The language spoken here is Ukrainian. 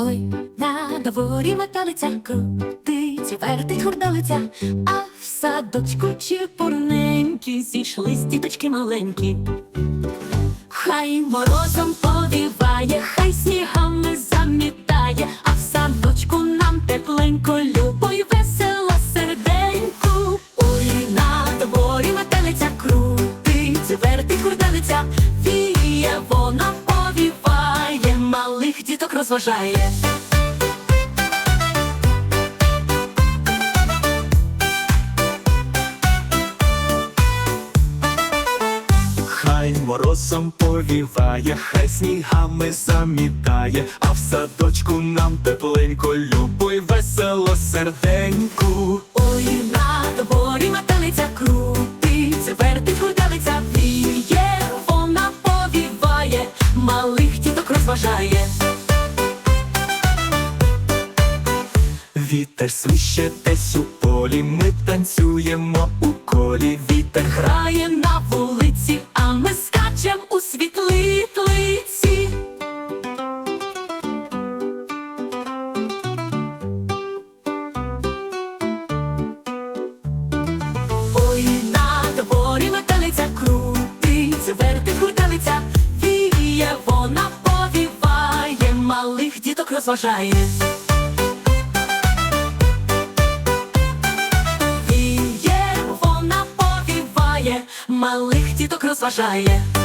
Ой, на дворі металиця крутить, вертить хурдалиця, а в садочку чепурненькі зійшлись діточки маленькі. Хай морозом повіває, хай снігами замітає, а в садочку нам тепленько, любо й весело серденьку. Ой, на дворі метелиця крутить, вертить хурдалиця, віє, вона розважає. Хай морозом повіває, хай снігами замітає, а в садочку нам тепленько, любо й весело серденьку. Ой, на дворі метелиця крутить, вертить хурдалиця, віє, вона повіває, малих діток розважає. Вітер свище десь у полі, ми танцюємо у колі. Вітер грає, на вулиці, а ми скачем у світлиці. Ой, на дворі метелиця крутить, вертить хуртелиця, віє, вона повіває, малих діток розважає. Малих діток розважає.